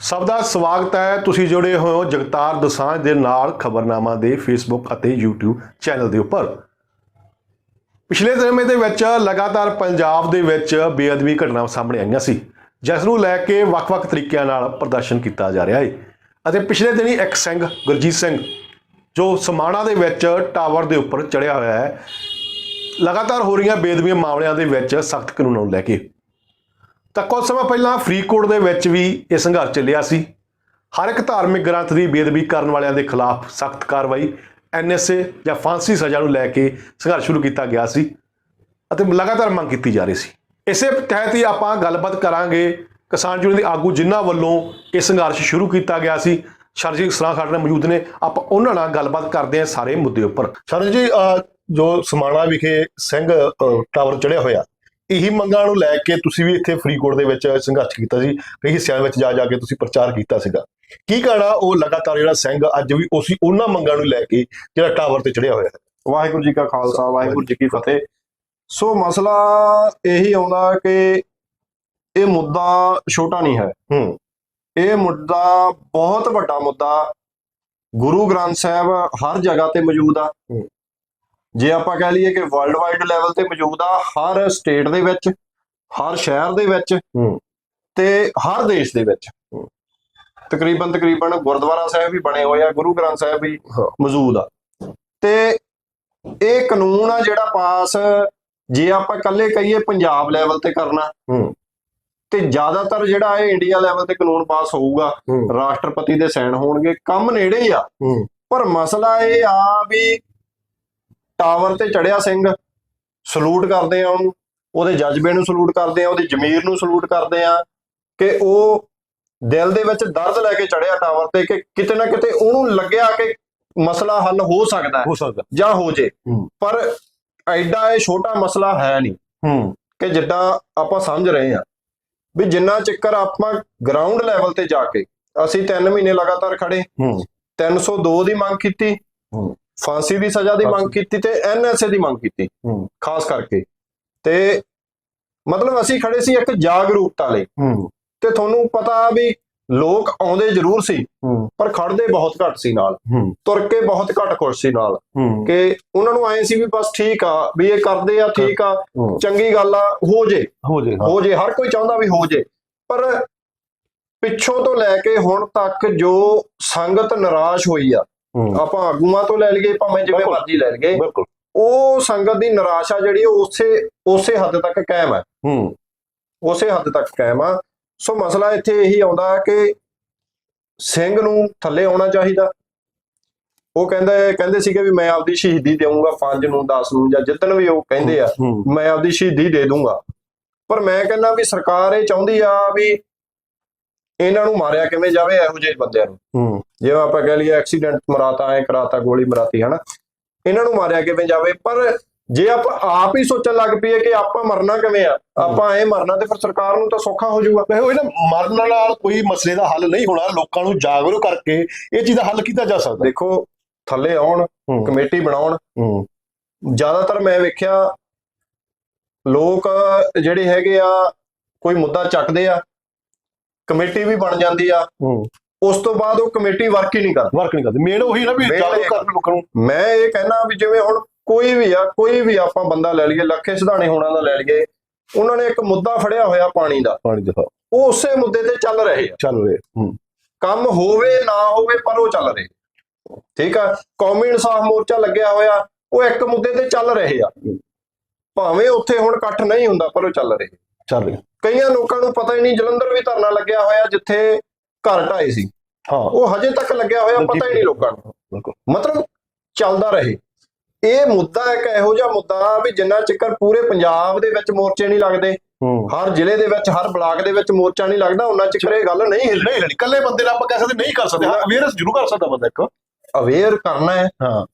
ਸਭ ਦਾ ਸਵਾਗਤ ਹੈ। ਤੁਸੀਂ ਜੁੜੇ ਹੋ ਜਗਤਾਰ ਦਸਾਂਝ ਦੇ ਨਾਲ ਖਬਰਨਾਮਾ ਦੇ ਫੇਸਬੁੱਕ ਅਤੇ YouTube ਚੈਨਲ ਦੇ ਉੱਪਰ। ਪਿਛਲੇ ਸਮੇਂ ਦੇ ਵਿੱਚ ਲਗਾਤਾਰ ਪੰਜਾਬ ਦੇ ਵਿੱਚ ਬੇਅਦਬੀ ਘਟਨਾਵਾਂ ਸਾਹਮਣੇ ਆਈਆਂ ਸੀ, ਜਿਸ ਨੂੰ ਲੈ ਕੇ ਵੱਖ-ਵੱਖ ਤਰੀਕਿਆਂ ਨਾਲ ਪ੍ਰਦਰਸ਼ਨ ਕੀਤਾ ਜਾ ਰਿਹਾ ਹੈ ਅਤੇ ਪਿਛਲੇ ਦਿਨੀ ਇੱਕ ਸਿੰਘ, ਗੁਰਜੀਤ ਸਿੰਘ, ਜੋ ਸਮਾਣਾ ਦੇ ਵਿੱਚ ਟਾਵਰ ਦੇ ਉੱਪਰ ਚੜਿਆ ਹੋਇਆ ਹੈ, ਲਗਾਤਾਰ ਹੋ ਰਹੀਆਂ ਬੇਅਦਬੀ ਮਾਮਲਿਆਂ ਦੇ ਵਿੱਚ ਸਖਤ ਕਾਨੂੰਨਾਂ ਨੂੰ ਲੈ ਕੇ ਤਾਂ ਕੁਝ ਸਮਾਂ ਪਹਿਲਾਂ ਫਰੀਦਕੋਟ ਦੇ ਵਿੱਚ ਵੀ ਇਹ ਸੰਘਰਸ਼ ਚੱਲਿਆ ਸੀ। ਹਰ ਇੱਕ ਧਾਰਮਿਕ ਗ੍ਰੰਥ ਦੀ ਬੇਦਬੀ ਕਰਨ ਵਾਲਿਆਂ ਦੇ ਖਿਲਾਫ ਸਖਤ ਕਾਰਵਾਈ, ਐਨਐਸਏ ਜਾਂ ਫਾਂਸੀ ਸਜ਼ਾ ਨੂੰ ਲੈ ਕੇ ਸੰਘਰਸ਼ ਸ਼ੁਰੂ ਕੀਤਾ ਗਿਆ ਸੀ ਅਤੇ ਲਗਾਤਾਰ ਮੰਗ ਕੀਤੀ ਜਾ ਰਹੀ ਸੀ। ਇਸੇ ਤਹਿਤ ਹੀ ਆਪਾਂ ਗੱਲਬਾਤ ਕਰਾਂਗੇ ਕਿਸਾਨ ਯੂਨੀਅਨ ਦੇ ਆਗੂ ਜਿਨ੍ਹਾਂ ਵੱਲੋਂ ਇਹ ਸੰਘਰਸ਼ ਸ਼ੁਰੂ ਕੀਤਾ ਗਿਆ ਸੀ। ਸ਼ਰਜੀਤ ਸਲਾਹ ਸਾਡੇ ਨਾਲ ਮੌਜੂਦ ਨੇ। ਆਪਾਂ ਉਹਨਾਂ ਨਾਲ ਗੱਲਬਾਤ ਕਰਦੇ ਹਾਂ ਸਾਰੇ ਮੁੱਦੇ ਉੱਪਰ। ਸ਼ਰਨ ਜੀ ਜੋ ਸਮਾਣਾ ਵਿਖੇ ਸਿੰਘ ਟਾਵਰ ਚੜਿਆ ਹੋਇਆ ਇਹੀ ਮੰਗਾਂ ਨੂੰ ਲੈ ਕੇ ਤੁਸੀਂ ਵੀ ਇੱਥੇ ਫਰੀਦਕੋਟ ਦੇ ਵਿੱਚ ਸੰਘਰਸ਼ ਕੀਤਾ ਸੀ ਕਈ ਹਿੱਸਿਆਂ ਵਿੱਚ ਜਾ ਜਾ ਕੇ ਤੁਸੀਂ ਪ੍ਰਚਾਰ ਕੀਤਾ ਸੀਗਾ। ਕੀ ਕਹਿਣਾ ਉਹ ਲਗਾਤਾਰ ਜਿਹੜਾ ਸਿੰਘ ਅੱਜ ਵੀ ਉਸੇ ਉਹਨਾਂ ਮੰਗਾਂ ਨੂੰ ਲੈ ਕੇ ਜਿਹੜਾ ਟਾਵਰ ਤੇ ਚੜਿਆ ਹੋਇਆ ਹੈ? ਵਾਹਿਗੁਰੂ ਜੀ ਕਾ ਖਾਲਸਾ ਵਾਹਿਗੁਰੂ ਜੀ ਕੀ ਫਤਿਹ। ਸੋ ਮਸਲਾ ਇਹੀ ਆਉਂਦਾ ਕਿ ਇਹ ਮੁੱਦਾ ਛੋਟਾ ਨਹੀਂ ਹੈ। ਹੂੰ। ਇਹ ਮੁੱਦਾ ਬਹੁਤ ਵੱਡਾ ਮੁੱਦਾ। ਗੁਰੂ ਗ੍ਰੰਥ ਸਾਹਿਬ ਹਰ ਜਗ੍ਹਾ ਤੇ ਮੌਜੂਦ ਆ। ਹੂੰ। ਜੇ ਆਪਾਂ ਕਹਿ ਲਈਏ ਕਿ ਵਰਲਡ ਵਾਈਡ ਲੈਵਲ ਤੇ ਮੌਜੂਦ ਆ ਹਰ ਸਟੇਟ ਦੇ ਵਿੱਚ ਹਰ ਸ਼ਹਿਰ ਦੇ ਵਿੱਚ। ਤੇ ਹਰ ਦੇਸ਼ ਦੇ ਵਿੱਚ। ਤਕਰੀਬਨ ਤਕਰੀਬਨ ਗੁਰਦੁਆਰਾ ਸਾਹਿਬ ਵੀ ਬਣੇ ਹੋਏ ਆ ਗੁਰੂ ਗ੍ਰੰਥ ਸਾਹਿਬ ਵੀ। ਮੌਜੂਦ ਆ। ਤੇ ਇਹ ਕਾਨੂੰਨ ਆ ਜਿਹੜਾ ਪਾਸ ਜੇ ਆਪਾਂ ਇਕੱਲੇ ਕਹੀਏ ਪੰਜਾਬ ਲੈਵਲ ਤੇ ਕਰਨਾ ਤੇ ਜ਼ਿਆਦਾਤਰ ਜਿਹੜਾ ਇਹ ਇੰਡੀਆ ਲੈਵਲ ਤੇ ਕਾਨੂੰਨ ਪਾਸ ਹੋਊਗਾ ਰਾਸ਼ਟਰਪਤੀ ਦੇ ਸਾਈਨ ਹੋਣਗੇ ਕੰਮ ਨੇੜੇ ਹੀ ਆ। ਪਰ ਮਸਲਾ ਇਹ ਆ ਵੀ ਟਾਵਰ ਤੇ ਚੜਿਆ ਸਿੰਘ। ਸਲੂਟ ਕਰਦੇ ਆ ਉਹਨੂੰ। ਉਹਦੇ ਜਜ਼ਬੇ ਨੂੰ ਸਲੂਟ ਕਰਦੇ ਆ ਉਹਦੀ ਜ਼ਮੀਰ ਨੂੰ ਸਲੂਟ ਕਰਦੇ ਆ ਕਿ ਉਹ ਦਿਲ ਦੇ ਵਿੱਚ ਦਰਦ ਲੈ ਕੇ ਚੜਿਆ ਟਾਵਰ ਤੇ ਕਿ ਕਿਤੇ ਨਾ ਕਿਤੇ ਉਹਨੂੰ ਲੱਗਿਆ ਕਿ ਮਸਲਾ ਹੱਲ ਹੋ ਸਕਦਾ ਹੈ ਜਾਂ ਹੋ ਜੇ। ਪਰ ਐਡਾ ਇਹ ਛੋਟਾ ਮਸਲਾ ਹੈ ਨਹੀਂ। ਹੂੰ। ਕਿ ਜਿੱਦਾਂ ਆਪਾਂ ਸਮਝ ਰਹੇ ਹਾਂ ਵੀ ਜਿੰਨਾ ਚਿੱਕਰ ਆਪਾਂ ਗਰਾਊਂਡ ਲੈਵਲ ਤੇ ਜਾ ਕੇ ਅਸੀਂ 3 ਮਹੀਨੇ ਲਗਾਤਾਰ ਖੜੇ ਹੂੰ। 302 ਦੀ ਮੰਗ ਕੀਤੀ। ਹੂੰ। ਫਾਂਸੀ ਦੀ ਸਜ਼ਾ ਦੀ ਮੰਗ ਕੀਤੀ ਤੇ ਐਨਐਸਏ ਦੀ ਮੰਗ ਕੀਤੀ ਖਾਸ ਕਰਕੇ। ਤੇ ਮਤਲਬ ਅਸੀਂ ਖੜੇ ਸੀ ਇੱਕ ਜਾਗਰੂਕਤਾ ਲਈ। ਤੇ ਤੁਹਾਨੂੰ ਪਤਾ ਵੀ ਲੋਕ ਆਉਂਦੇ ਜ਼ਰੂਰ ਸੀ ਪਰ ਖੜਦੇ ਬਹੁਤ ਘੱਟ ਸੀ ਨਾਲ। ਤੁਰ ਕੇ ਬਹੁਤ ਘੱਟ ਖੁਸ਼ ਸੀ ਨਾਲ। ਕਿ ਉਹਨਾਂ ਨੂੰ ਐ ਸੀ ਵੀ ਬਸ ਠੀਕ ਆ ਵੀ ਇਹ ਕਰਦੇ ਆ ਠੀਕ ਆ। ਚੰਗੀ ਗੱਲ ਆ ਹੋ ਜੇ। ਹੋ ਜੇ ਹਾਂ ਜੇ ਹਰ ਕੋਈ ਚਾਹੁੰਦਾ ਵੀ ਹੋ ਜੇ। ਪਰ ਪਿੱਛੋਂ ਤੋਂ ਲੈ ਕੇ ਹੁਣ ਤੱਕ ਜੋ ਸੰਗਤ ਨਿਰਾਸ਼ ਹੋਈ ਆ ਆਪਾਂ ਆਗੂਆਂ ਤੋਂ ਲੈ ਲਈਏ ਭਾਵੇਂ ਜਿਵੇਂ। ਮਰਜ਼ੀ ਲੈ ਲਈਏ। ਬਿਲਕੁਲ। ਉਹ ਸੰਗਤ ਦੀ ਨਿਰਾਸ਼ਾ ਜਿਹੜੀ ਉਸੇ ਉਸੇ ਹੱਦ ਤੱਕ ਕਾਇਮ ਹੈ। ਹੂੰ। ਉਸੇ ਹੱਦ ਤੱਕ ਕਾਇਮ ਆ। ਸੋ ਮਸਲਾ ਇੱਥੇ ਇਹੀ ਆਉਂਦਾ ਕਿ ਸਿੰਘ ਨੂੰ ਥੱਲੇ ਆਉਣਾ ਚਾਹੀਦਾ। ਉਹ ਕਹਿੰਦੇ ਕਹਿੰਦੇ ਸੀਗੇ ਵੀ ਮੈਂ ਆਪਦੀ ਸ਼ਹੀਦੀ ਦੇਵਾਂਗਾ 5 ਨੂੰ 10 ਨੂੰ ਜਾਂ ਜਿੱਦਣ ਵੀ ਉਹ ਕਹਿੰਦੇ ਆ ਮੈਂ ਆਪਦੀ ਸ਼ਹੀਦੀ ਦੇ ਦੂੰਗਾ ਪਰ ਮੈਂ ਕਹਿੰਦਾ ਵੀ ਸਰਕਾਰ ਇਹ ਚਾਹੁੰਦੀ ਆ ਵੀ ਇਹਨਾਂ ਨੂੰ ਮਾਰਿਆ ਕਿਵੇਂ ਜਾਵੇ ਇਹੋ ਜਿਹੇ ਬੰਦਿਆਂ ਨੂੰ। ਹੂੰ। ਜਿਵੇਂ ਆਪਾਂ ਕਹਿ ਲਈਏ ਐਕਸੀਡੈਂਟ ਮਰਾਤਾ ਐ ਕਰਾਤਾ ਗੋਲੀ ਮਰਾਤੀ ਹਨਾ? ਇਹਨਾਂ ਨੂੰ ਮਾਰਿਆ ਕਿਵੇਂ ਜਾਵੇ? ਪਰ ਜੇ ਆਪਾਂ ਆਪ ਹੀ ਸੋਚਣ ਲੱਗ ਪਈਏ ਕਿ ਆਪਾਂ ਮਰਨਾ ਕਿਵੇਂ ਆ ਆਪਾਂ ਐ ਮਰਨਾ ਤੇ ਫਿਰ ਸਰਕਾਰ ਨੂੰ ਤਾਂ ਸੌਖਾ ਹੋ ਜਾਊਗਾ। ਉਹ ਨਾ ਮਰਨ ਨਾਲ ਕੋਈ ਮਸਲੇ ਦਾ ਹੱਲ ਨਹੀਂ ਹੋਣਾ ਲੋਕਾਂ ਨੂੰ ਜਾਗਰੂਕ ਕਰਕੇ ਇਹ ਚੀਜ਼ ਦਾ ਹੱਲ ਕੀਤਾ ਜਾ ਸਕਦਾ। ਦੇਖੋ ਥੱਲੇ ਆਉਣ ਕਮੇਟੀ ਬਣਾਉਣ। ਜ਼ਿਆਦਾਤਰ ਮੈਂ ਵੇਖਿਆ ਲੋਕ ਜਿਹੜੇ ਹੈਗੇ ਆ ਕੋਈ ਮੁੱਦਾ ਚੱਕਦੇ ਆ ਕਮੇਟੀ ਵੀ ਬਣ ਜਾਂਦੀ ਆ। ਉਸ ਤੋਂ ਬਾਅਦ ਉਹ ਕਮੇਟੀ ਵਰਕ ਹੀ ਨਹੀਂ ਕਰਦੀ। ਵਰਕ ਨਹੀਂ ਕਰਦੇ। ਮੇਨ ਉਹੀ ਨਾ ਵੀ Main ਜਾਗਰੂਕ ਇਹ- ਕਰਨ ਲੋਕਾਂ ਨੂੰ। ਮੈਂ ਇਹ ਕਹਿਣਾ ਵੀ ਜਿਵੇਂ ਹੁਣ ਕੋਈ ਵੀ ਆ ਕੋਈ ਵੀ ਆਪਾਂ ਬੰਦਾ ਲੈ ਲਈਏ ਲੱਖੇ ਸਿਧਾਣੇ ਹੋਣਾ ਦਾ ਲੈ ਲਈਏ ਉਹਨਾਂ ਨੇ ਇੱਕ ਮੁੱਦਾ ਫੜਿਆ ਹੋਇਆ ਪਾਣੀ ਦਾ। ਪਾਣੀ ਦੇ ਉਹ ਉਸੇ ਮੁੱਦੇ ਤੇ ਚੱਲ ਰਹੇ ਆ। ਚੱਲ ਰਹੇ ਹੂੰ। ਕੰਮ ਹੋਵੇ ਨਾ ਹੋਵੇ ਪਰ ਉਹ ਚੱਲ ਰਹੇ ਠੀਕ ਆ? ਕੌਮੀ ਇਨਸਾਫ ਮੋਰਚਾ ਲੱਗਿਆ ਹੋਇਆ ਉਹ ਇੱਕ ਮੁੱਦੇ ਤੇ ਚੱਲ ਰਹੇ ਆ। ਭਾਵੇਂ ਉੱਥੇ ਹੁਣ ਇਕੱਠ ਨਹੀਂ ਹੁੰਦਾ ਪਰ ਉਹ ਚੱਲ ਰਹੇ ਚੱਲ ਰਹੇ ਕਈਆਂ ਲੋਕਾਂ ਨੂੰ ਪਤਾ ਹੀ ਨਹੀਂ ਜਲੰਧਰ ਵੀ ਧਰਨਾ ਲੱਗਿਆ ਹੋਇਆ ਜਿੱਥੇ ਘਰ ਢਾਏ ਸੀ। ਹਾਂ। ਉਹ ਹਜੇ ਤੱਕ ਲੱਗਿਆ ਹੋਇਆ ਪਤਾ ਹੀ ਨਹੀਂ ਲੋਕਾਂ ਨੂੰ। ਬਿਲਕੁਲ। ਮਤਲਬ ਚੱਲਦਾ ਰਹੇ। ਇਹ ਮੁੱਦਾ ਇੱਕ ਇਹੋ ਜਿਹਾ ਮੁੱਦਾ ਵੀ ਜਿੰਨਾ ਚਿਕਰ ਪੂਰੇ ਪੰਜਾਬ ਦੇ ਵਿੱਚ ਮੋਰਚੇ ਨਹੀਂ ਲੱਗਦੇ ਹਰ ਜ਼ਿਲ੍ਹੇ ਦੇ ਵਿੱਚ ਹਰ ਬਲਾਕ ਦੇ ਵਿੱਚ ਮੋਰਚਾ ਨਹੀਂ ਲੱਗਦਾ ਉਹਨਾਂ ਚਿਕਰ ਇਹ ਗੱਲ ਨਹੀਂ ਹਿੱਲਣੀ। ਇਕੱਲੇ ਬੰਦੇ ਨਾਲ ਆਪਾਂ ਕਹਿ ਸਕਦੇ ਨਹੀਂ ਕਰ ਸਕਦੇ। ਹਾਂ ਅਵੇਅਰਨੈਸ ਜ਼ਰੂਰ ਕਰ ਸਕਦਾ ਬੰਦਾ ਇੱਕ। ਅਵੇਅਰ ਕਰਨਾ ਹੈ। ਹਾਂ।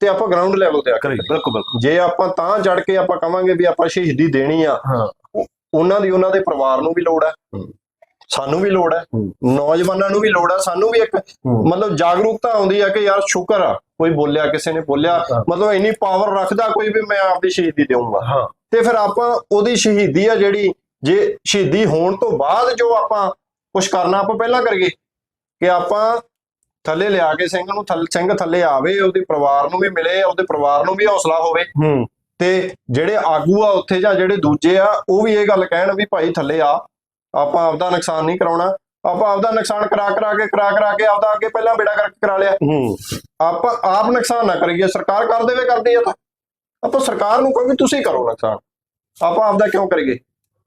ਤੇ ਆਪਾਂ ਗਰਾਊਂਡ ਲੈਵਲ ਤੇ ਆ ਕਰੀ ਬਿਲਕੁਲ ਬਿਲਕੁਲ। ਜੇ ਆਪਾਂ ਤਾਂ ਚੜ ਕੇ ਆਪਾਂ ਕਵਾਂਗੇ ਵੀ ਆਪਾਂ ਸ਼ਹੀਦੀ ਦੇਣੀ ਆ ਹਾਂ। ਉਹਨਾਂ ਦੀ ਉਹਨਾਂ ਦੇ ਪਰਿਵਾਰ ਨੂੰ ਵੀ ਲੋੜ ਹੈ। ਹੂੰ। ਸਾਨੂੰ ਵੀ ਲੋੜ ਹੈ। ਹੂੰ। ਨੌਜਵਾਨਾਂ ਨੂੰ ਵੀ ਲੋੜ ਹੈ ਸਾਨੂੰ ਵੀ ਇੱਕ ਹੂੰ। ਮਤਲਬ ਜਾਗਰੂਕਤਾ ਆਉਂਦੀ ਆ ਕਿ ਯਾਰ ਸ਼ੁਕਰ ਆ ਕੋਈ ਬੋਲਿਆ ਕਿਸੇ ਨੇ ਬੋਲਿਆ। ਹਾਂ। ਮਤਲਬ ਇੰਨੀ ਪਾਵਰ ਰੱਖਦਾ ਕੋਈ ਵੀ ਮੈਂ ਆਪਦੀ ਸ਼ਹੀਦੀ ਦੇਵਾਂਗਾ ਹਾਂ। ਤੇ ਫਿਰ ਆਪਾਂ ਉਹਦੀ ਸ਼ਹੀਦੀ ਆ ਜਿਹੜੀ ਜੇ ਸ਼ਹੀਦੀ ਹੋਣ ਤੋਂ ਬਾਅਦ ਜੋ ਆਪਾਂ ਕੁਝ ਕਰਨਾ ਆਪਾਂ ਪਹਿਲਾਂ ਕਰੀਏ ਕਿ ਆਪਾਂ ਥੱਲੇ ਲਿਆ ਕੇ ਸਿੰਘ ਨੂੰ ਥੱਲੇ ਸਿੰਘ ਥੱਲੇ ਆਵੇ ਉਹਦੇ ਪਰਿਵਾਰ ਨੂੰ ਵੀ ਮਿਲੇ ਉਹਦੇ ਪਰਿਵਾਰ ਨੂੰ ਵੀ ਹੌਸਲਾ ਹੋਵੇ। ਹੂੰ। ਤੇ ਜਿਹੜੇ ਆਗੂ ਆ ਉੱਥੇ ਜਾਂ ਜਿਹੜੇ ਦੂਜੇ ਆ ਉਹ ਵੀ ਇਹ ਗੱਲ ਕਹਿਣ ਵੀ ਭਾਈ ਥੱਲੇ ਆ। ਆਪਾਂ ਆਪਦਾ ਨੁਕਸਾਨ ਨਹੀਂ ਕਰਾਉਣਾ। ਆਪਾਂ ਆਪਦਾ ਨੁਕਸਾਨ ਕਰਾ ਕਰਾ ਕੇ ਕਰਾ ਕਰਾ ਕੇ ਆਪਦਾ ਅੱਗੇ ਪਹਿਲਾਂ ਬੇੜਾ ਕਰਕੇ ਕਰਾ ਲਿਆ। ਹੂੰ। ਆਪਾਂ ਆਪ ਨੁਕਸਾਨ ਨਾ ਕਰੀਏ। ਸਰਕਾਰ ਕਰ ਦੇਵੇ ਕਰਦੀ ਆ ਤਾਂ। ਆਪਾਂ ਸਰਕਾਰ ਨੂੰ ਕਹੋ ਵੀ ਤੁਸੀਂ ਕਰੋ ਨੁਕਸਾਨ। ਆਪਾਂ ਆਪਦਾ ਕਿਉਂ ਕਰੀਏ?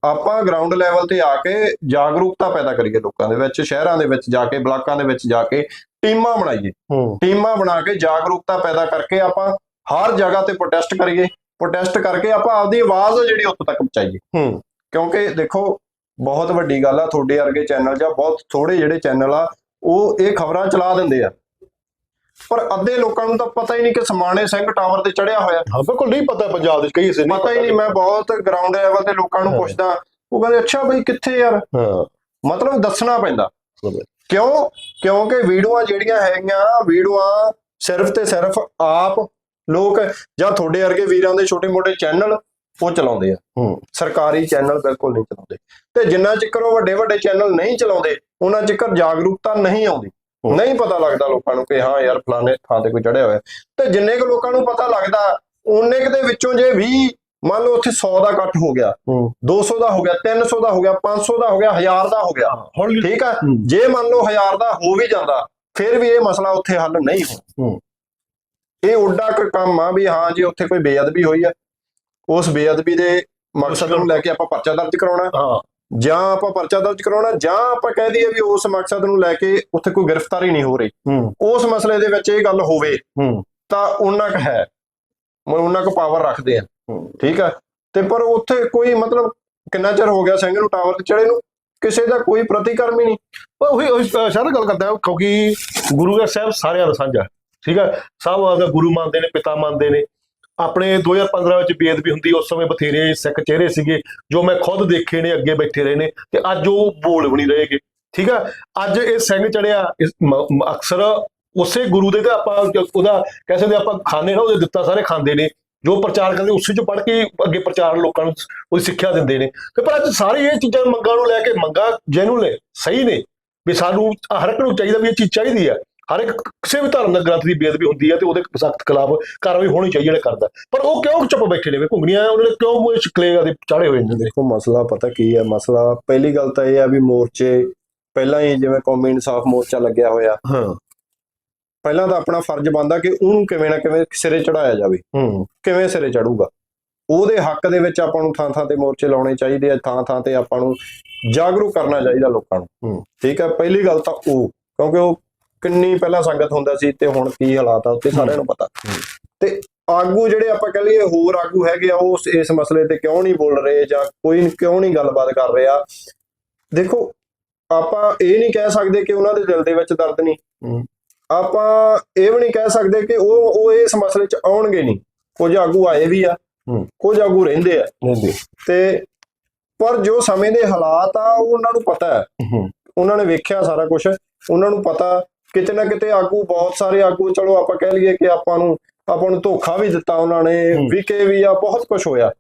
ਆਪਾਂ ਗਰਾਊਂਡ ਲੈਵਲ ਤੇ ਆ ਕੇ ਜਾਗਰੂਕਤਾ ਪੈਦਾ ਕਰੀਏ ਲੋਕਾਂ ਦੇ ਵਿੱਚ ਸ਼ਹਿਰਾਂ ਦੇ ਵਿੱਚ ਜਾ ਕੇ ਬਲਾਕਾਂ ਦੇ ਵਿੱਚ ਜਾ ਕੇ ਟੀਮਾਂ ਬਣਾਈਏ। ਹੂੰ। ਟੀਮਾਂ ਬਣਾ ਕੇ ਜਾਗਰੂਕਤਾ ਪੈਦਾ ਕਰਕੇ ਆਪਾਂ ਹਰ ਜਗ੍ਹਾ ਤੇ ਪ੍ਰੋਟੈਸਟ ਕਰੀਏ। ਪ੍ਰੋਟੈਸਟ ਕਰਕੇ ਆਪਾਂ ਆਪਦੀ ਆਵਾਜ਼ ਜਿਹੜੀ ਉੱਥੇ ਤੱਕ ਪਹੁੰਚਾਈਏ। ਹੂੰ। ਕਿਉਂਕਿ ਦੇਖੋ ਬਹੁਤ ਵੱਡੀ ਗੱਲ ਆ ਤੁਹਾਡੇ ਵਰਗੇ ਚੈਨਲ ਜਾਂ ਬਹੁਤ ਥੋੜੇ ਜਿਹੜੇ ਚੈਨਲ ਆ ਉਹ ਇਹ ਖਬਰਾਂ ਚਲਾ ਦਿੰਦੇ ਆ। ਪਰ ਅੱਧੇ ਲੋਕਾਂ ਨੂੰ ਤਾਂ ਪਤਾ ਹੀ ਨਹੀਂ ਕਿ ਸਮਾਣੇ ਸਿੰਘ ਟਾਵਰ ਤੇ ਚੜਿਆ ਹੋਇਆ। ਹਾਂ ਬਿਲਕੁਲ ਨਹੀਂ ਪਤਾ ਪੰਜਾਬ ਦੇ ਕਈ ਹਿੱਸੇ ਪਤਾ ਹੀ ਨਹੀਂ ਮੈਂ ਬਹੁਤ ਗਰਾਊਂਡ ਲੈਵਲ ਤੇ ਲੋਕਾਂ ਨੂੰ। ਪੁੱਛਦਾ ਉਹ ਕਹਿੰਦੇ ਅੱਛਾ ਬਈ ਕਿੱਥੇ ਯਾਰ? ਹਾਂ। ਮਤਲਬ ਦੱਸਣਾ ਪੈਂਦਾ। ਕਿਉਂ? ਕਿਉਂਕਿ ਵੀਡੀਓਆਂ ਜਿਹੜੀਆਂ ਹੈਗੀਆਂ ਵੀਡੀਓਆਂ ਸਿਰਫ ਤੇ ਸਿਰਫ ਆਪ ਲੋਕ ਜਾਂ ਤੁਹਾਡੇ ਵਰਗੇ ਵੀਰਾਂ ਦੇ ਛੋਟੇ-ਮੋਟੇ ਚੈਨਲ ਉਹ ਚਲਾਉਂਦੇ ਆ। ਹੂੰ। ਸਰਕਾਰੀ ਚੈਨਲ ਬਿਲਕੁਲ ਨਹੀਂ ਚਲਾਉਂਦੇ। ਤੇ ਜਿੰਨਾ ਚਿਕਰ ਉਹ ਵੱਡੇ ਵੱਡੇ ਚੈਨਲ ਨਹੀਂ ਚਲਾਉਂਦੇ ਉਹਨਾਂ ਚਿਕਰ ਜਾਗਰੂਕਤਾ ਨਹੀਂ ਆਉਂਦੀ। ਹੂੰ। ਨਹੀਂ ਪਤਾ ਲੱਗਦਾ ਲੋਕਾਂ ਨੂੰ ਕਿ ਹਾਂ ਯਾਰ ਫਲਾਣੇ ਥਾਂ ਤੇ ਕੋਈ ਚੜਿਆ ਹੋਇਆ। ਤੇ ਜਿੰਨੇ ਕੁ ਲੋਕਾਂ ਨੂੰ ਪਤਾ ਲੱਗਦਾ ਉਹਨੇ ਕੁ ਦੇ ਵਿੱਚੋਂ ਜੇ 20 ਮੰਨ ਲਓ ਉੱਥੇ 100 ਦਾ ਇਕੱਠ ਹੋ ਗਿਆ ਹੂੰ। 200 ਦਾ ਹੋ ਗਿਆ 300 ਦਾ ਹੋ ਗਿਆ 500 ਦਾ ਹੋ ਗਿਆ 1000 ਦਾ ਹੋ ਗਿਆ। ਠੀਕ ਆ? ਹੂੰ। ਜੇ ਮੰਨ ਲਓ 1000 ਦਾ ਹੋ ਵੀ ਜਾਂਦਾ ਫਿਰ ਵੀ ਇਹ ਮਸਲਾ ਉੱਥੇ ਹੱਲ ਨਹੀਂ ਹੋਣਾ। ਹੂੰ। ਇਹ ਉੱਡਾ ਕੰਮ ਆ ਵੀ ਹਾਂ ਜੇ ਉੱਥੇ ਕੋਈ ਬੇਅਦਬੀ ਹੋਈ ਆ। ਉਸ ਬੇਅਦਬੀ ਦੇ ਮਕਸਦ ਨੂੰ ਲੈ ਕੇ ਆਪਾਂ ਪਰਚਾ ਦਰਜ ਕਰਾਉਣਾ। ਹਾਂ। ਜਾਂ ਆਪਾਂ ਪਰਚਾ ਦਰਜ ਕਰਾਉਣਾ ਜਾਂ ਆਪਾਂ ਕਹਿ ਦਈਏ ਵੀ ਉਸ ਮਕਸਦ ਨੂੰ ਲੈ ਕੇ ਉੱਥੇ ਕੋਈ ਗ੍ਰਿਫਤਾਰੀ ਨਹੀਂ ਹੋ ਰਹੀ। ਉਸ ਮਸਲੇ ਦੇ ਵਿੱਚ ਇਹ ਗੱਲ ਹੋਵੇ ਤਾਂ ਉਹਨਾਂ ਕ ਹੈ। ਉਹਨਾਂ ਕੋ ਪਾਵਰ ਰੱਖਦੇ ਆ। ਠੀਕ ਆ? ਤੇ ਪਰ ਉੱਥੇ ਕੋਈ ਮਤਲਬ ਕਿੰਨਾ ਚਿਰ ਹੋ ਗਿਆ ਸਿੰਘ ਨੂੰ ਟਾਵਰ ਤੇ ਚੜੇ ਨੂੰ? ਕਿਸੇ ਦਾ ਕੋਈ ਪ੍ਰਤੀਕਰਮ ਹੀ ਨਹੀਂ। ਉਹੀ ਉਹੀ ਸ਼ਾਇਦ ਗੱਲ ਕਰਦਾ ਕਿਉਂਕਿ ਗੁਰੂ ਗ੍ਰੰਥ ਸਾਹਿਬ ਸਾਰਿਆਂ ਦਾ ਸਾਂਝਾ। ਠੀਕ ਹੈ ਸਭ ਆਪਦਾ ਗੁਰੂ ਮੰਨਦੇ ਨੇ ਪਿਤਾ ਮੰਨਦੇ ਨੇ। ਆਪਣੇ 2015 ਵਿੱਚ ਬੇਅਦਬੀ ਹੁੰਦੀ, ਉਸ ਸਮੇਂ ਬਥੇਰੇ ਸਿੱਖ ਚਿਹਰੇ ਸੀਗੇ, ਜੋ ਮੈਂ ਖੁਦ ਦੇਖੇ ਨੇ, ਅੱਗੇ ਬੈਠੇ ਰਹੇ ਨੇ, ਤੇ ਅੱਜ ਉਹ ਬੋਲ ਵੀ ਨਹੀਂ ਰਹੇਗੇ। ਠੀਕ ਹੈ ਅੱਜ ਇਹ ਸਿੰਘ ਚੜਿਆ ਅਕਸਰ ਉਸੇ ਗੁਰੂ ਦੇ ਤਾਂ ਆਪਾਂ ਉਹਦਾ ਕਹਿ ਸਕਦੇ ਆਪਾਂ ਖਾਣੇ ਨਾ ਉਹਦੇ ਦਿੱਤਾ ਸਾਰੇ ਖਾਂਦੇ ਨੇ, ਜੋ ਪ੍ਰਚਾਰ ਕਰਦੇ, ਉਸੇ ਚੋਂ ਪੜ੍ਹ ਕੇ ਅੱਗੇ ਪ੍ਰਚਾਰ ਲੋਕਾਂ ਨੂੰ, ਉਹਦੀ ਸਿੱਖਿਆ ਦਿੰਦੇ ਨੇ। ਤੇ ਪਰ ਅੱਜ ਸਾਰੇ ਇਹ ਚੀਜ਼ਾਂ ਮੰਗਾਂ ਨੂੰ ਲੈ ਕੇ ਮੰਗਾਂ ਜੈਨੂਨ ਨੇ, ਸਹੀ ਨੇ, ਵੀ ਸਾਨੂੰ ਹਰ ਇੱਕ ਨੂੰ ਚਾਹੀਦਾ ਵੀ ਇਹ ਚੀਜ਼ ਚਾਹੀਦੀ ਆ। ਹਰ ਇੱਕ ਕਿਸੇ ਵੀ ਧਰਮ ਦਾ ਗ੍ਰੰਥ ਦੀ ਬੇਅਦਬੀ ਹੁੰਦੀ ਹੈ ਤੇ ਉਹਦੇ ਸਖਤ ਖਿਲਾਫ ਕਾਰਵਾਈ ਹੋਣੀ ਚਾਹੀਦੀ ਜਿਹੜਾ ਕਰਦਾ ਪਰ ਉਹ ਕਿਉਂ ਚੁੱਪ ਬੈਠੇ ਨੇ? ਘੁੰਗਣੀਆਂ ਉਹਨਾਂ ਨੇ ਕਿਉਂ ਮੂੰਹ ਸ਼ਿਕਲੇ ਦੇ ਚਾੜੇ ਹੋਏ ਨੇ? ਦੇਖੋ ਮਸਲਾ ਪਤਾ ਕੀ ਹੈ? ਮਸਲਾ ਪਹਿਲੀ ਗੱਲ ਤਾਂ ਇਹ ਆ ਵੀ ਮੋਰਚੇ ਪਹਿਲਾਂ ਹੀ ਜਿਵੇਂ ਕੌਮੀ ਇਨਸਾਫ ਮੋਰਚਾ ਲੱਗਿਆ ਹੋਇਆ। ਹਾਂ। ਪਹਿਲਾਂ ਤਾਂ ਆਪਣਾ ਫਰਜ਼ ਬਣਦਾ ਕਿ ਉਹਨੂੰ ਕਿਵੇਂ ਨਾ ਕਿਵੇਂ ਸਿਰੇ ਚੜਾਇਆ ਜਾਵੇ। ਹੂੰ। ਕਿਵੇਂ ਸਿਰੇ ਚੜੂਗਾ ਉਹਦੇ ਹੱਕ ਦੇ ਵਿੱਚ ਆਪਾਂ ਨੂੰ ਥਾਂ ਥਾਂ ਤੇ ਮੋਰਚੇ ਲਾਉਣੇ ਚਾਹੀਦੇ ਆ ਥਾਂ ਥਾਂ ਤੇ ਆਪਾਂ ਨੂੰ ਜਾਗਰੂਕ ਕਰਨਾ ਚਾਹੀਦਾ ਲੋਕਾਂ ਨੂੰ। ਹੂੰ। ਠੀਕ ਹੈ? ਪਹਿਲੀ ਗੱਲ ਤਾਂ ਉਹ ਕਿਉਂਕਿ ਉਹ ਕਿੰਨੀ ਪਹਿਲਾਂ ਸੰਗਤ ਹੁੰਦਾ ਸੀ ਤੇ ਹੁਣ ਕੀ ਹਾਲਾਤ ਆ ਉੱਤੇ ਸਾਰਿਆਂ ਨੂੰ ਪਤਾ। ਤੇ ਆਗੂ ਜਿਹੜੇ ਆਪਾਂ ਕਹ ਲਈਏ ਹੋਰ ਆਗੂ ਹੈਗੇ ਆ ਉਹ ਇਸ ਮਸਲੇ ਤੇ ਕਿਉਂ ਨਹੀਂ ਬੋਲ ਰਹੇ ਜਾਂ ਕੋਈ ਕਿਉਂ ਨਹੀਂ ਗੱਲਬਾਤ ਕਰ ਰਿਹਾ? ਦੇਖੋ ਆਪਾਂ ਇਹ ਨਹੀਂ ਕਹਿ ਸਕਦੇ ਕਿ ਉਹਨਾਂ ਦੇ ਦਿਲ ਦੇ ਵਿੱਚ ਦਰਦ ਨਹੀਂ। ਆਪਾਂ ਇਹ ਵੀ ਨਹੀਂ ਕਹਿ ਸਕਦੇ ਕਿ ਉਹ ਉਹ ਇਸ ਮਸਲੇ 'ਚ ਆਉਣਗੇ ਨਹੀਂ। ਕੁਝ ਆਗੂ ਆਏ ਵੀ ਆ। ਕੁਝ ਆਗੂ ਰਹਿੰਦੇ ਆ। ਤੇ ਪਰ ਜੋ ਸਮੇਂ ਦੇ ਹਾਲਾਤ ਆ ਉਹ ਉਹਨਾਂ ਨੂੰ ਪਤਾ ਹੂੰ। ਉਹਨਾਂ ਨੇ ਵੇਖਿਆ ਸਾਰਾ ਕੁਝ ਉਹਨਾਂ ਨੂੰ ਪਤਾ ਕਿਤੇ ਨਾ ਕਿਤੇ ਆਗੂ ਬਹੁਤ ਸਾਰੇ ਆਗੂ ਚਲੋ ਆਪਾਂ ਕਹਿ ਲਈਏ ਕਿ ਆਪਾਂ ਨੂੰ ਆਪਾਂ ਨੂੰ ਧੋਖਾ ਵੀ ਦਿੱਤਾ ਉਹਨਾਂ ਨੇ। ਵਿਕੇ ਵੀ ਆ ਬਹੁਤ ਕੁਝ ਹੋਇਆ।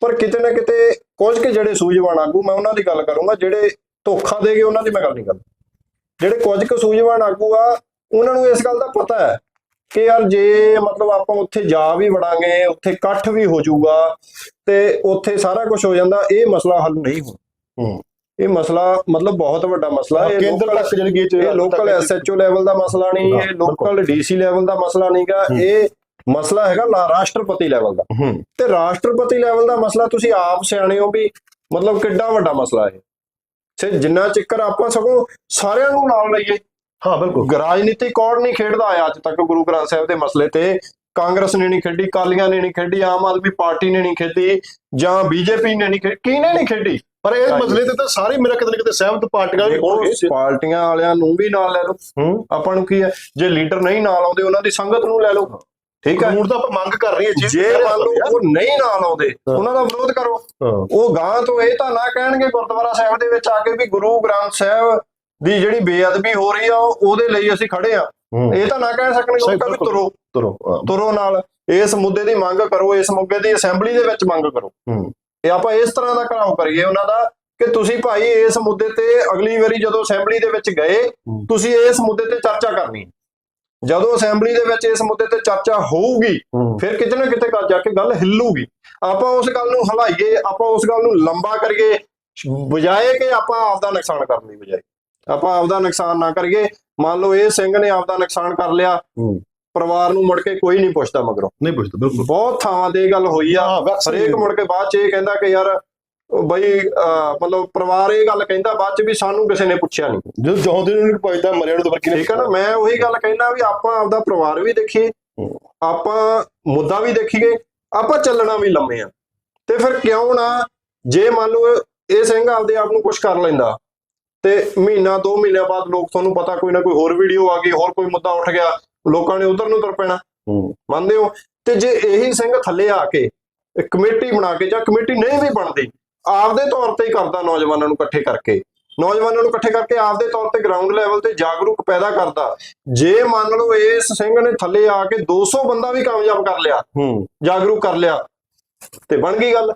ਪਰ ਕਿਤੇ ਨਾ ਕਿਤੇ ਕੁਝ ਕਿ ਜਿਹੜੇ ਸੂਝਵਾਨ ਆਗੂ ਮੈਂ ਉਹਨਾਂ ਦੀ ਗੱਲ ਕਰੂੰਗਾ ਜਿਹੜੇ ਧੋਖਾ ਦੇ ਗਏ ਉਹਨਾਂ ਦੀ ਮੈਂ ਗੱਲ ਨਹੀਂ ਕਰਦਾ। ਜਿਹੜੇ ਕੁਝ ਕੁ ਸੂਝਵਾਨ ਆਗੂ ਆ ਉਹਨਾਂ ਨੂੰ ਇਸ ਗੱਲ ਦਾ ਪਤਾ ਹੈ ਕਿ ਯਾਰ ਜੇ ਮਤਲਬ ਆਪਾਂ ਉੱਥੇ ਜਾ ਵੀ ਵੜਾਂਗੇ ਉੱਥੇ ਇਕੱਠ ਵੀ ਹੋ ਜਾਊਗਾ ਤੇ ਉੱਥੇ ਸਾਰਾ ਕੁਝ ਹੋ ਜਾਂਦਾ ਇਹ ਮਸਲਾ ਹੱਲ ਨਹੀਂ ਹੋ ਹੂੰ। ਇਹ ਮਸਲਾ ਮਤਲਬ ਬਹੁਤ ਵੱਡਾ ਮਸਲਾ ਇਹ ਕੇਂਦਰ ਤੱਕ ਜਿਹੜੀ ਇਹ ਲੋਕਲ ਐਸਐਚਓ ਲੈਵਲ ਦਾ ਮਸਲਾ ਨਹੀਂ ਹਾਂ, ਇਹ ਲੋਕਲ ਡੀਸੀ ਲੈਵਲ ਦਾ ਮਸਲਾ ਨਹੀਂਗਾ ਹੂੰ। ਇਹ ਮਸਲਾ ਹੈਗਾ ਰਾਸ਼ਟਰਪਤੀ ਲੈਵਲ ਦਾ। ਹੂੰ। ਤੇ ਰਾਸ਼ਟਰਪਤੀ ਲੈਵਲ ਦਾ ਮਸਲਾ ਤੁਸੀਂ ਆਪ ਸਿਆਣੇ ਹੋ ਵੀ ਮਤਲਬ ਕਿੱਡਾ ਵੱਡਾ ਮਸਲਾ ਹੈ ਸੇ ਜਿੰਨਾ ਚਿੱਕਰ ਆਪਾਂ ਸਗੋਂ ਸਾਰਿਆਂ ਨੂੰ ਨਾਲ ਲਈਏ। ਹਾਂ ਬਿਲਕੁਲ। ਰਾਜਨੀਤੀ ਕੌਣ ਨਹੀਂ ਖੇਡਦਾ ਆਇਆ ਅੱਜ ਤੱਕ ਗੁਰੂ ਗ੍ਰੰਥ ਸਾਹਿਬ ਦੇ ਮਸਲੇ ਤੇ। ਕਾਂਗਰਸ ਨੇ ਨਹੀਂ ਖੇਡੀ ਕਾਲੀਆਂ ਨੇ ਨਹੀਂ ਖੇਡੀ ਆਮ ਆਦਮੀ ਪਾਰਟੀ ਨੇ ਨਹੀਂ ਖੇਡੀ ਜਾਂ ਬੀਜੇਪੀ ਨੇ ਨਹੀਂ ਖੇਡੀ ਕਿਹਨੇ ਨਹੀਂ ਖੇਡੀ? ਪਰ ਇਸ ਮਸਲੇ ਤੇ ਤਾਂ ਸਾਰੇ ਮੇਰਾ ਕਿਤੇ ਨਾ ਕਿਤੇ ਸਹਿਮਤ ਪਾਰਟੀਆਂ ਵੀ ਹੋਣਗੇ ਪਾਰਟੀਆਂ ਵਾਲਿਆਂ ਨੂੰ ਵੀ ਨਾਲ ਲੈ ਲਓ। ਆਪਾਂ ਨੂੰ ਕੀ ਹੈ ਜੇ ਲੀਡਰ ਨਹੀਂ ਨਾਲ ਆਉਂਦੇ ਉਹਨਾਂ ਦੀ ਸੰਗਤ ਨੂੰ ਲੈ ਲਓ। ਠੀਕ ਹੈ? ਕਾਨੂੰਨ ਤਾਂ ਆਪਾਂ ਮੰਗ ਕਰ ਰਹੇ ਹਾਂ ਜੇ ਮੰਨ ਲਓ ਉਹ ਨਹੀਂ ਨਾਲ ਆਉਂਦੇ। ਉਹਨਾਂ ਦਾ ਵਿਰੋਧ ਕਰੋ। ਉਹ ਗਾਂ ਤੋਂ ਇਹ ਤਾਂ ਨਾ ਕਹਿਣਗੇ ਗੁਰਦੁਆਰਾ ਸਾਹਿਬ ਦੇ ਵਿੱਚ ਆ ਕੇ ਵੀ ਗੁਰੂ ਗ੍ਰੰਥ ਸਾਹਿਬ ਦੀ ਜਿਹੜੀ ਬੇਅਦਬੀ ਹੋ ਰਹੀ ਆ ਉਹ- ਉਹਦੇ ਲਈ ਅਸੀਂ ਖੜੇ ਆ। ਇਹ ਤਾਂ ਨਾ ਕਹਿ ਸਕਣਗੇ ਉਹ ਕਹਿੰਦੇ। ਤੁਰੋ ਤੁਰੋ। ਤੁਰੋ ਨਾਲ। ਇਸ ਮੁੱਦੇ ਦੀ ਮੰਗ ਕਰੋ ਇਸ ਮੁੱਦੇ ਦੀ ਅਸੈਂਬਲੀ ਦੇ ਵਿੱਚ ਮੰਗ ਕਰੋ। ਹੂੰ। ਇਹ ਆਪਾਂ ਇਸ ਤਰ੍ਹਾਂ ਦਾ ਘਰਾਓ ਕਰੀਏ ਉਹਨਾਂ ਦਾ ਕਿ ਤੁਸੀਂ ਭਾਈ ਇਸ ਮੁੱਦੇ ਤੇ ਅਗਲੀ ਵਾਰੀ ਜਦੋਂ ਅਸੈਂਬਲੀ ਦੇ ਵਿੱਚ ਗਏ। ਤੁਸੀਂ ਇਸ ਮੁੱਦੇ ਤੇ ਚਰਚਾ ਕਰਨੀ ਜਦੋਂ ਅਸੈਂਬਲੀ ਦੇ ਵਿੱਚ ਇਸ ਮੁੱਦੇ ਤੇ ਚਰਚਾ ਹੋਊਗੀ ਫਿਰ ਕਿਤੇ ਨਾ ਕਿਤੇ ਜਾ ਕੇ ਗੱਲ ਹਿੱਲੂਗੀ। ਆਪਾਂ ਉਸ ਗੱਲ ਨੂੰ ਹਲਾਈਏ ਆਪਾਂ ਉਸ ਗੱਲ ਨੂੰ ਲੰਬਾ ਕਰੀਏ ਬਜਾਏ ਕਿ ਆਪਾਂ ਆਪਦਾ ਨੁਕਸਾਨ ਕਰਨ ਦੀ ਬਜਾਏ। ਆਪਾਂ ਆਪਦਾ ਨੁਕਸਾਨ ਨਾ ਕਰੀਏ ਮੰਨ ਲਓ ਇਹ ਸਿੰਘ ਨੇ ਆਪਦਾ ਨੁਕਸਾਨ ਕਰ ਲਿਆ। ਪਰਿਵਾਰ ਨੂੰ ਮੁੜ ਕੇ ਕੋਈ ਨਹੀਂ ਪੁੱਛਦਾ ਮਗਰੋਂ। ਨਹੀਂ ਪੁੱਛਦਾ ਬਿਲਕੁਲ। ਬਹੁਤ ਥਾਵਾਂ ਤੇ ਇਹ ਗੱਲ ਹੋਈ ਆ। ਹਰੇਕ ਮੁੜ ਕੇ ਬਾਅਦ ਚ ਇਹ ਕਹਿੰਦਾ ਕਿ ਯਾਰ ਬਈ ਮਤਲਬ ਪਰਿਵਾਰ ਇਹ ਗੱਲ ਕਹਿੰਦਾ ਬਾਅਦ ਚ ਵੀ ਸਾਨੂੰ ਕਿਸੇ ਨੇ ਪੁੱਛਿਆ ਨਹੀਂ। ਜਦੋਂ ਚਾਹੁੰਦੇ ਨੂੰ ਪੁੱਛਦਾ ਮਰਿਆ ਨੂੰ ਤਾਂ ਠੀਕ ਹੈ ਨਾ ਮੈਂ ਉਹੀ ਗੱਲ ਕਹਿਣਾ ਵੀ ਆਪਾਂ ਆਪਦਾ ਪਰਿਵਾਰ ਵੀ ਦੇਖੀਏ। ਆਪਾਂ ਮੁੱਦਾ ਵੀ ਦੇਖੀਏ ਆਪਾਂ ਚੱਲਣਾ ਵੀ ਲੰਮੇ ਆ। ਤੇ ਫਿਰ ਕਿਉਂ ਨਾ ਜੇ ਮੰਨ ਲਓ ਇਹ ਸਿੰਘ ਆਪਦੇ ਆਪ ਨੂੰ ਕੁਝ ਕਰ ਲੈਂਦਾ ਤੇ ਮਹੀਨਾ ਦੋ ਮਹੀਨਿਆਂ ਬਾਅਦ ਲੋਕ ਤੁਹਾਨੂੰ ਪਤਾ ਕੋਈ ਨਾ ਕੋਈ ਹੋਰ ਵੀਡੀਓ ਆ ਗਈ ਹੋਰ ਕੋਈ ਮੁੱਦਾ ਉੱਠ ਗਿਆ ਲੋਕਾਂ ਨੇ ਉਧਰ ਨੂੰ ਤੁਰ ਪੈਣਾ। ਮੰਨਦੇ ਹੋ? ਤੇ ਜੇ ਇਹੀ ਸਿੰਘ ਥੱਲੇ ਆ ਕੇ ਇੱਕ ਕਮੇਟੀ ਬਣਾ ਕੇ ਜਾਂ ਕਮੇਟੀ ਨਹੀਂ ਵੀ ਬਣਦੀ ਆਪਦੇ ਤੌਰ ਤੇ ਹੀ ਕਰਦਾ ਨੌਜਵਾਨਾਂ ਨੂੰ ਇਕੱਠੇ ਕਰਕੇ। ਨੌਜਵਾਨਾਂ ਨੂੰ ਇਕੱਠੇ ਕਰਕੇ ਆਪਦੇ ਤੌਰ ਤੇ ਗਰਾਊਂਡ ਲੈਵਲ ਤੇ ਜਾਗਰੂਕ ਪੈਦਾ ਕਰਦਾ। ਜੇ ਮੰਨ ਲਓ ਇਸ ਸਿੰਘ ਨੇ ਥੱਲੇ ਆ ਕੇ 200 ਬੰਦਾ ਵੀ ਕਾਮਯਾਬ ਕਰ ਲਿਆ ਹੂੰ। ਜਾਗਰੂਕ ਕਰ ਲਿਆ ਤੇ ਬਣ ਗਈ ਗੱਲ।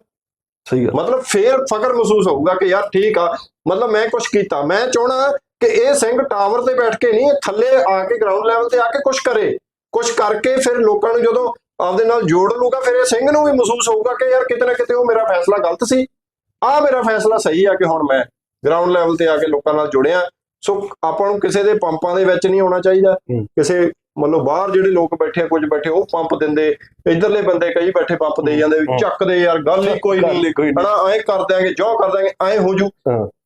ਸਹੀ ਗੱਲ। ਮਤਲਬ ਫੇਰ ਫਖਰ ਮਹਿਸੂਸ ਹੋਊਗਾ ਕਿ ਯਾਰ ਠੀਕ ਆ ਮਤਲਬ ਮੈਂ ਕੁਝ ਕੀਤਾ। ਮੈਂ ਚਾਹਣਾ ਕਿ ਇਹ ਸਿੰਘ ਟਾਵਰ ਤੇ ਬੈਠ ਕੇ ਨਹੀਂ ਥੱਲੇ ਆ ਕੇ ਗਰਾਊਂਡ ਲੈਵਲ ਤੇ ਆ ਕੇ ਕੁਝ ਕਰੇ। ਕੁਝ ਕਰਕੇ ਫਿਰ ਲੋਕਾਂ ਨੂੰ ਜਦੋਂ ਆਪਦੇ ਨਾਲ ਜੋੜ ਲੂਗਾ ਫਿਰ ਇਹ ਸਿੰਘ ਨੂੰ ਵੀ ਮਹਿਸੂਸ ਹੋਊਗਾ ਕਿ ਯਾਰ ਕਿਤੇ ਨਾ ਕਿਤੇ ਉਹ ਮੇਰਾ ਫੈਸਲਾ ਗਲਤ ਸੀ। ਆ ਮੇਰਾ ਫੈਸਲਾ ਸਹੀ ਆ ਕਿ ਹੁਣ ਮੈਂ ਗਰਾਊਂਡ ਲੈਵਲ ਤੇ ਆ ਕੇ ਲੋਕਾਂ ਨਾਲ ਜੁੜਿਆ। ਸੋ ਆਪਾਂ ਨੂੰ ਕਿਸੇ ਦੇ ਪੰਪਾਂ ਦੇ ਵਿੱਚ ਨਹੀਂ ਆਉਣਾ ਚਾਹੀਦਾ। ਕਿਸੇ ਮਤਲਬ ਬਾਹਰ ਜਿਹੜੇ ਲੋਕ ਬੈਠੇ ਆ ਕੁਝ ਬੈਠੇ ਉਹ ਪੰਪ ਦਿੰਦੇ ਇਧਰਲੇ ਬੰਦੇ ਕਈ ਬੈਠੇ ਪੰਪ ਦੇ ਜਾਂਦੇ ਵੀ। ਚੱਕਦੇ ਯਾਰ ਗੱਲ ਹੀ ਕੋਈ ਨਹੀਂ ਹੀ ਕੋਈ ਨਹੀਂ। ਹਨਾ ਐਂ ਕਰ ਦਿਆਂਗੇ ਜੋ ਕਰ ਦਿਆਂਗੇ ਐਂ ਹੋ ਜੂ।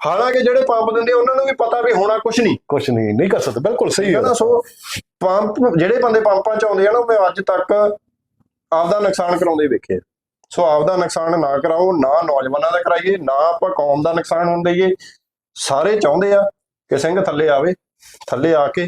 ਹਾਲਾਂਕਿ ਜਿਹੜੇ ਪੰਪ ਦਿੰਦੇ ਉਹਨਾਂ ਨੂੰ ਵੀ ਪਤਾ ਵੀ ਹੋਣਾ ਕੁਝ ਨਹੀਂ ਕੁਛ ਨਹੀਂ ਨਹੀਂ ਕਰ ਸਕਦਾ ਬਿਲਕੁਲ ਸਹੀ ਹੈ ਨਾ ਸੋ ਪੰਪ ਜਿਹੜੇ ਬੰਦੇ ਪੰਪਾਂ ਚ ਆਉਂਦੇ ਆ ਨਾ ਮੈਂ ਅੱਜ ਤੱਕ ਆਪਦਾ ਨੁਕਸਾਨ ਕਰਾਉਂਦੇ ਵੇਖੇ। ਸੋ ਆਪਦਾ ਨੁਕਸਾਨ ਨਾ ਕਰਾਓ ਨਾ ਨੌਜਵਾਨਾਂ ਦਾ ਕਰਾਈਏ ਨਾ ਆਪਾਂ ਕੌਮ ਦਾ ਨੁਕਸਾਨ ਹੋਣ ਦਈਏ ਸਾਰੇ ਚਾਹੁੰਦੇ ਆ ਕਿ ਸਿੰਘ ਥੱਲੇ ਆਵੇ ਥੱਲੇ ਆ ਕੇ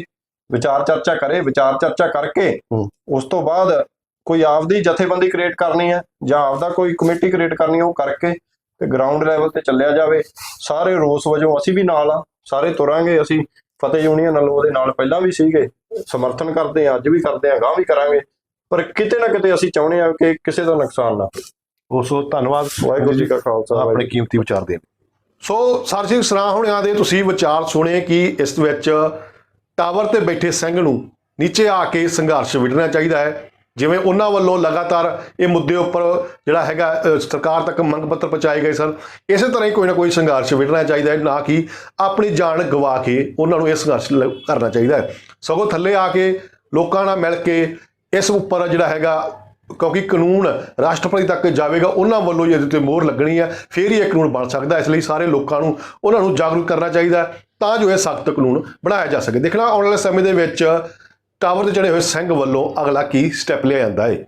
ਵਿਚਾਰ ਚਰਚਾ ਕਰੇ ਵਿਚਾਰ ਚਰਚਾ ਕਰਕੇ। ਉਸ ਤੋਂ ਬਾਅਦ ਕੋਈ ਆਪਦੀ ਜਥੇਬੰਦੀ ਕ੍ਰੀਏਟ ਕਰਨੀ ਹੈ ਜਾਂ ਆਪਦਾ ਕੋਈ ਕਮੇਟੀ ਕ੍ਰੀਏਟ ਕਰਨੀ ਹੈ ਉਹ ਕਰਕੇ ਤੇ ਗਰਾਊਂਡ ਲੈਵਲ ਤੇ ਚੱਲਿਆ ਜਾਵੇ। ਸਾਰੇ ਰੋਸ ਵਜੋਂ ਅਸੀਂ ਵੀ ਨਾਲ ਆ ਸਾਰੇ ਤੁਰਾਂਗੇ ਅਸੀਂ। ਫਤਿਹ ਯੂਨੀਅਨ ਨਾਲ ਉਹਦੇ ਨਾਲ ਪਹਿਲਾਂ ਵੀ ਸੀਗੇ ਸਮਰਥਨ ਕਰਦੇ ਆ ਅੱਜ ਵੀ ਕਰਦੇ ਆ ਗਾਂ ਵੀ ਕਰਾਂਗੇ। ਪਰ ਕਿਤੇ ਨਾ ਕਿਤੇ ਅਸੀਂ ਚਾਹੁੰਦੇ ਆ ਕਿ ਕਿਸੇ ਦਾ ਨੁਕਸਾਨ ਨਾ ਹੋਵੇ। ਉਹ ਸੋ ਧੰਨਵਾਦ। ਵਾਹਿਗੁਰੂ ਜੀ ਕਾ ਖਾਲਸਾ ਆਪਣੇ ਕੀਮਤੀ ਵਿਚਾਰ ਦੇਣ। ਸੋ ਸਰ ਸਿੰਘ ਸਰਾਂ ਹੋਣਿਆਂ ਦੇ ਤੁਸੀਂ ਵਿਚਾਰ ਸੁਣੇ ਕਿ ਇਸ ਵਿੱਚ ਟਾਵਰ ਤੇ ਬੈਠੇ ਸਿੰਘ ਨੂੰ ਨੀਚੇ ਆ ਕੇ ਸੰਘਰਸ਼ ਵਿੱਢਣਾ ਚਾਹੀਦਾ ਹੈ। ਜਿਵੇਂ ਉਹਨਾਂ ਵੱਲੋਂ ਲਗਾਤਾਰ ਇਹ ਮੁੱਦੇ ਉੱਪਰ ਜਿਹੜਾ ਹੈਗਾ ਸਰਕਾਰ ਤੱਕ ਮੰਗ ਪੱਤਰ ਪਹੁੰਚਾਏ ਗਏ ਸਨ। ਇਸੇ ਤਰ੍ਹਾਂ ਹੀ ਕੋਈ ਨਾ ਕੋਈ ਸੰਘਰਸ਼ ਵਿੱਢਣਾ ਚਾਹੀਦਾ ਹੈ, ਨਾ ਕਿ ਆਪਣੀ ਜਾਨ ਗਵਾ ਕੇ ਉਹਨਾਂ ਨੂੰ ਇਹ ਸੰਘਰਸ਼ ਲ- ਕਰਨਾ ਚਾਹੀਦਾ ਹੈ। ਸਗੋਂ ਥੱਲੇ ਆ ਕੇ ਲੋਕਾਂ ਨਾਲ ਮਿਲ ਕੇ ਇਸ ਉੱਪਰ ਜਿਹੜਾ ਹੈਗਾ, ਕਿਉਂਕਿ ਕਾਨੂੰਨ ਰਾਸ਼ਟਰਪਤੀ ਤੱਕ ਜਾਵੇਗਾ, ਉਹਨਾਂ ਵੱਲੋਂ ਹੀ ਇਹਦੇ ਤੇ ਮੋਹਰ ਲੱਗਣੀ ਹੈ। ਫਿਰ ਹੀ ਇਹ ਕਾਨੂੰਨ ਬਣ ਸਕਦਾ ਇਸ ਲਈ ਸਾਰੇ ਲੋਕਾਂ ਨੂੰ, ਉਹਨਾਂ ਨੂੰ ਜਾਗਰੂਕ ਕਰਨਾ ਚਾਹੀਦਾ ਤਾਂ ਜੋ ਇਹ ਸਖਤ ਕਾਨੂੰਨ ਬਣਾਇਆ ਜਾ ਸਕੇ। ਦੇਖਣਾ ਆਉਣ ਵਾਲੇ ਸਮੇਂ ਦੇ ਵਿੱਚ ਟਾਵਰ ਤੇ ਚੜੇ ਹੋਏ ਸਿੰਘ ਵੱਲੋਂ ਅਗਲਾ ਕੀ ਸਟੈਪ ਲਿਆ ਜਾਂਦਾ ਹੈ।